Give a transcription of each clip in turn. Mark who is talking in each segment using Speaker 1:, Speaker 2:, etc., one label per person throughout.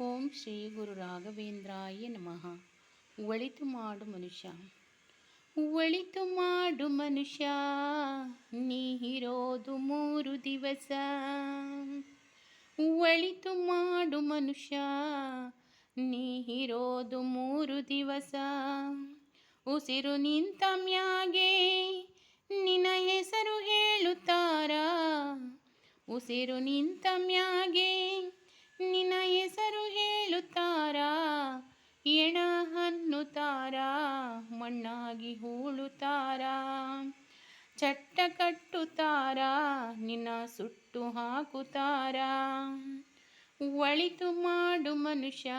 Speaker 1: ಓಂ ಶ್ರೀ ಗುರು ರಾಘವೇಂದ್ರಾಯ ನಮಃ. ಒಳಿತು ಮಾಡು ಮನುಷ್ಯ. ಒಳಿತು ಮಾಡು ಮನುಷ್ಯ. ನೀ ಇರೋದು ಮೂರು ದಿವಸ. ಒಳಿತು ಮಾಡು ಮನುಷ್ಯ. ನೀ ಇರೋದು ಮೂರು ದಿವಸ. ಉಸಿರು ನಿಂತ ಮ್ಯಾಗೆ ನಿನ್ನ ಹೆಸರು ಹೇಳುತ್ತಾರ? ಉಸಿರು ನಿಂತ ಮ್ಯಾಗೆ ನಿನ್ನ ಹೆಸರು ಕಟ್ಟುತ್ತಾರ ನಿನ್ನ ಸುಟ್ಟು ಹಾಕುತ್ತಾರ ಒಳಿತು ಮಾಡು ಮನುಷ್ಯ,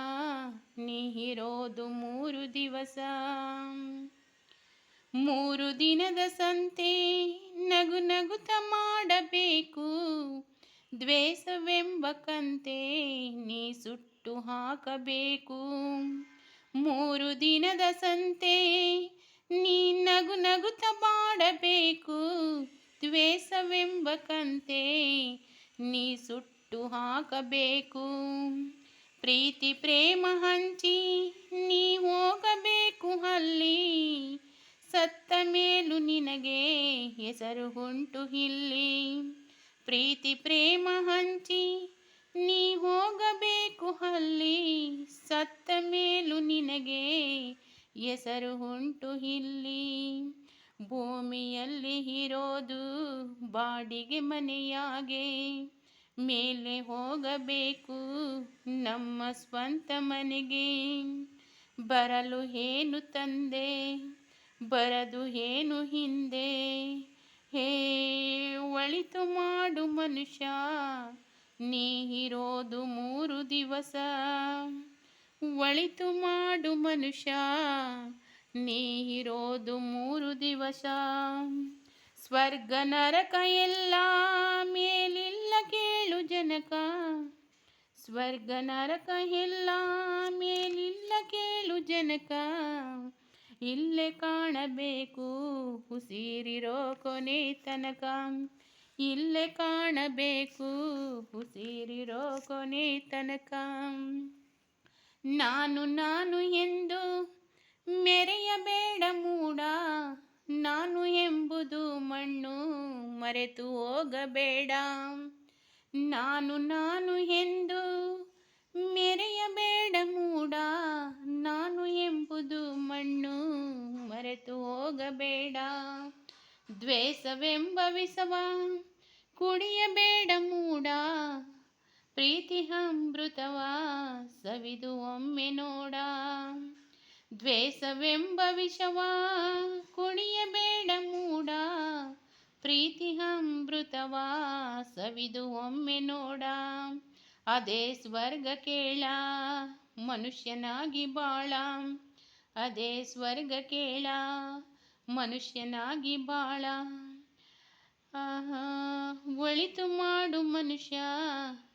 Speaker 1: ನೀ ಇರೋದು ಮೂರು ದಿವಸ. ಮೂರು ದಿನದ ಸಂತೆ ನಗು ನಗುತ ಮಾಡಬೇಕು. ದ್ವೇಷವೆಂಬ ಕಂತೆ ನೀ ಸುಟ್ಟು ಹಾಕಬೇಕು. ಮೂರು ದಿನದ ಸಂತೆ ನೀ ನಗು ನಗುತ ಮಾಡಬೇಕು. ದ್ವೇಷವೆಂಬ ಕಂತೆ ನೀ ಸುಟ್ಟು ಹಾಕಬೇಕು. ಪ್ರೀತಿ ಪ್ರೇಮ ಹಂಚಿ ನೀ ಹೋಗಬೇಕು ಅಲ್ಲಿ. ಸತ್ತ ನಿನಗೆ ಹೆಸರು ಉಂಟು ಇಲ್ಲಿ. ಪ್ರೀತಿ ಪ್ರೇಮ ಹಂಚಿ ನೀ ಹೋಗಬೇಕು ಅಲ್ಲಿ. ಸತ್ತ ಮೇಲೂ ನಿನಗೆ ಹೆಸರು ಉಂಟು ಇಲ್ಲಿ. ಭೂಮಿಯಲ್ಲಿ ಇರೋದು ಬಾಡಿಗೆ ಮನೆಯಾಗೆ. ಮೇಲೆ ಹೋಗಬೇಕು ನಮ್ಮ ಸ್ವಂತ ಮನೆಗೆ. ಬರಲು ಏನು ತಂದೆ, ಬರದು ಏನು ಹಿಂದೆ? ಹೇ, ಒಳಿತು ಮಾಡು ಮನುಷ್ಯ, ನೀ ಇರೋದು ಮೂರು ದಿವಸ. ಒಳಿತು ಮಾಡು ಮನುಷ್ಯ ನೀ ಇರೋದು ಮೂರು ದಿವಸ. ಸ್ವರ್ಗ ನರಕ ಎಲ್ಲ ಮೇಲಿಲ್ಲ ಕೇಳು ಜನಕ. ಸ್ವರ್ಗ ನರಕ ಎಲ್ಲ ಮೇಲಿಲ್ಲ ಕೇಳು ಜನಕ. ಇಲ್ಲೇ ಕಾಣಬೇಕು ಉಸಿರಿರೋ ಕೊನೆ ತನಕ. ಇಲ್ಲೇ ಕಾಣಬೇಕು ಉಸಿರಿರೋ ಕೊನೆ ತನಕ. ನಾನು ನಾನು ಎಂದು ಮೆರೆಯಬೇಡ ಮೂಡ, ನಾನು ಎಂಬುದು ಮಣ್ಣು ಮರೆತು ಹೋಗಬೇಡ. ನಾನು ನಾನು ಎಂದು ಮೆರೆಯಬೇಡ ಮೂಡ, ನಾನು ಎಂಬುದು ಮಣ್ಣು ಮರೆತು ಹೋಗಬೇಡ. ದ್ವೇಷವೆಂಬ ವಿಷವ ಕುಡಿಯಬೇಡ ಮೂಡ, ಪ್ರೀತಿ ಅಮೃತವ ಸವಿದು ಒಮ್ಮೆ ನೋಡ. ದ್ವೇಷವೆಂಬ ವಿಷವ ಕುಣಿಯಬೇಡ ಮೂಡ, ಪ್ರೀತಿ ಅಮೃತವ ಸವಿದು ಒಮ್ಮೆ ನೋಡ. ಅದೇ ಸ್ವರ್ಗ ಕೇಳ, ಮನುಷ್ಯನಾಗಿ ಬಾಳ. ಅದೇ ಸ್ವರ್ಗ ಕೇಳ, ಮನುಷ್ಯನಾಗಿ ಬಾಳ. ಒಳಿತು ಮಾಡು ಮನುಷ್ಯ,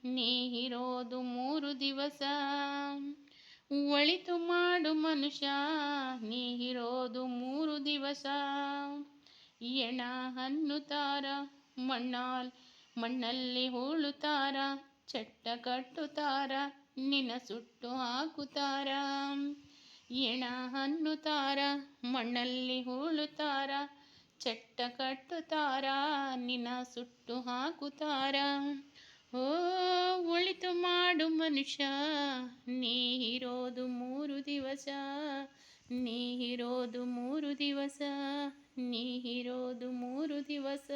Speaker 1: ನೀ ಇರೋದು ಮೂರು ದಿವಸ. ಒಳಿತು ಮಾಡು ಮನುಷ್ಯ, ನೀ ಇರೋದು ಮೂರು ದಿವಸ. ಎಣ ಹನ್ನುತ್ತಾರ ಮಣ್ಣಾಲ್, ಮಣ್ಣಲ್ಲಿ ಹೂಳುತ್ತಾರ ಚಟ್ಟ ಕಟ್ಟುತ್ತಾರ ನಿನ ಸುಟ್ಟು ಹಾಕುತ್ತಾರ ಎಣ ಹನ್ನುತ್ತಾರ ಮಣ್ಣಲ್ಲಿ ಹೂಳುತ್ತಾರ ಚಟ್ಟ ಕಟ್ಟುತ್ತಾರ ನಿನ ಸುಟ್ಟು ಹಾಕುತ್ತಾರ ಓ, ಉಳಿತು ಮಾಡು ಮನುಷ್ಯ, ನೀ ಇರೋದು ಮೂರು ದಿವಸ ನೀ ಇರೋದು ಮೂರು ದಿವಸ ನೀ ಇರೋದು ಮೂರು ದಿವಸ.